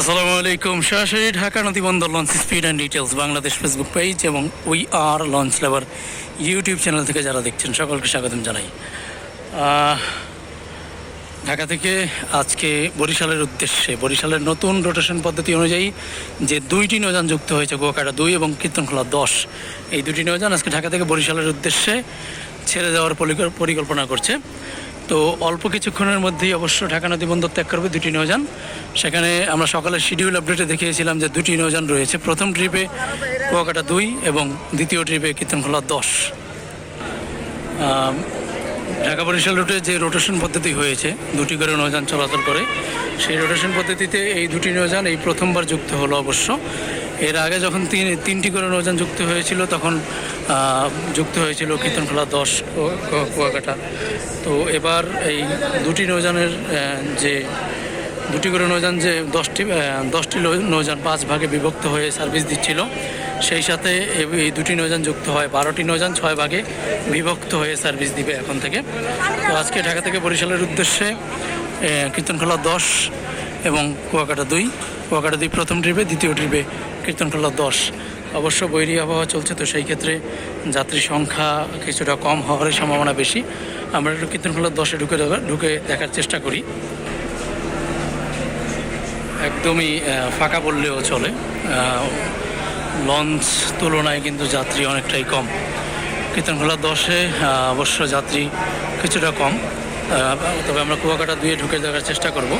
আসসালামু আলাইকুম। সরাসরি Dhaka নদীবন্দর launch speed and details Bangladesh facebook page এবং we are launch labour YouTube channel থেকে যারা দেখছেন, সকলকে স্বাগতম জানাই। ঢাকা থেকে আজকে বরিশালের উদ্দেশ্যে, বরিশালের নতুন রোটেশন পদ্ধতি অনুযায়ী যে দুইটি নৌযান যুক্ত হয়েছে, গোয়াকাটা দুই এবং কীর্তনখোলা দশ, এই দুটি নৌযান আজকে ঢাকা থেকে বরিশালের উদ্দেশ্যে ছেড়ে যাওয়ার পরিকল্পনা করছে। তো অল্প কিছুক্ষণের মধ্যেই অবশ্য ঢাকা নদী বন্দর ত্যাগ করবে দুটি নৌযান। সেখানে আমরা সকালের শিডিউল আপডেটে দেখিয়েছিলাম যে দুটি নৌযান রয়েছে। প্রথম ট্রিপে কুয়াকাটা দুই এবং দ্বিতীয় ট্রিপে কীর্তনখোলা দশ। ঢাকা বরিশাল রুটে যে রোটেশন পদ্ধতি হয়েছে, দুটি করে নৌযান চলাচল করে, সেই রোটেশন পদ্ধতিতে এই দুটি নৌযান এই প্রথমবার যুক্ত হলো অবশ্য। এর আগে যখন তিন, তিনটি করে নৌযান যুক্ত হয়েছিল, তখন যুক্ত হয়েছিল কীর্তনখোলা দশ কুয়াকাটা। তো এবার এই দুটি নৌজানের যে, দুটি করে নৌযান যে দশটি দশটি নৌ- নৌযান পাঁচ ভাগে বিভক্ত হয়ে সার্ভিস দিচ্ছিল, সেই সাথে এই- দুটি নৌযান যুক্ত হয়, বারোটি নৌযান ছয় ভাগে বিভক্ত হয়ে সার্ভিস দিবে এখন থেকে। তো আজকে ঢাকা থেকে বরিশালের উদ্দেশ্যে কীর্তনখোলা দশ এবং কুয়াকাটা দুই। কুয়াকাটা দুই প্রথম ট্রিপে, দ্বিতীয় ট্রিপে কীর্তনখোলা দশ। অবশ্য বৈরী আবহাওয়া চলছে তো সেই ক্ষেত্রে যাত্রী সংখ্যা কিছুটা কম হওয়ার সম্ভাবনা বেশি। আমরা একটু কীর্তনখোলা দশে ঢুকে ঢুকে দেখার চেষ্টা করি। একদমই ফাঁকা বললেও চলে। লঞ্চ তুলনায় কিন্তু যাত্রী অনেকটাই কম। কীর্তনখোলা দশে অবশ্য যাত্রী কিছুটা কম। তবে আমরা কুয়াকাটা দুয়ে ঢুকে দেখার চেষ্টা করব।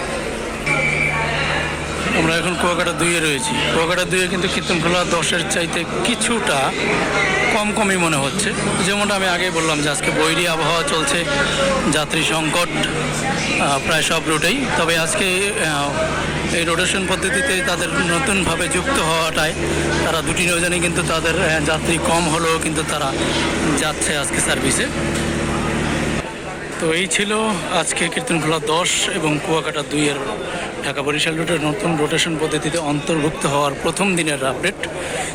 আমরা এখন কুয়াকাটা দুইয়ে রয়েছি। কুয়াকাটা দুইয়ে কিন্তু কীর্তনখোলা দশের চাইতে কিছুটা কম কমই মনে হচ্ছে। যেমনটা আমি আগেই বললাম যে আজকে বৈরী আবহাওয়া চলছে, যাত্রী সংকট প্রায় সব রুটেই তবে আজকে এই রোটেশন পদ্ধতিতে তাদের নতুনভাবে যুক্ত হওয়াটায় তারা দুটি নৌজানে কিন্তু তাদের যাত্রী কম হলেও কিন্তু তারা যাচ্ছে আজকে সার্ভিসে তো এই ছিল আজকে কীর্তনখোলা দশ এবং কুয়াকাটা দুইয়ের ঢাকা বরিশাল রুটের নতুন রোটেশন পদ্ধতিতে অন্তর্ভুক্ত হওয়ার প্রথম দিনের আপডেট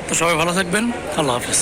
তো সবাই ভালো থাকবেন। আল্লাহ হাফেজ।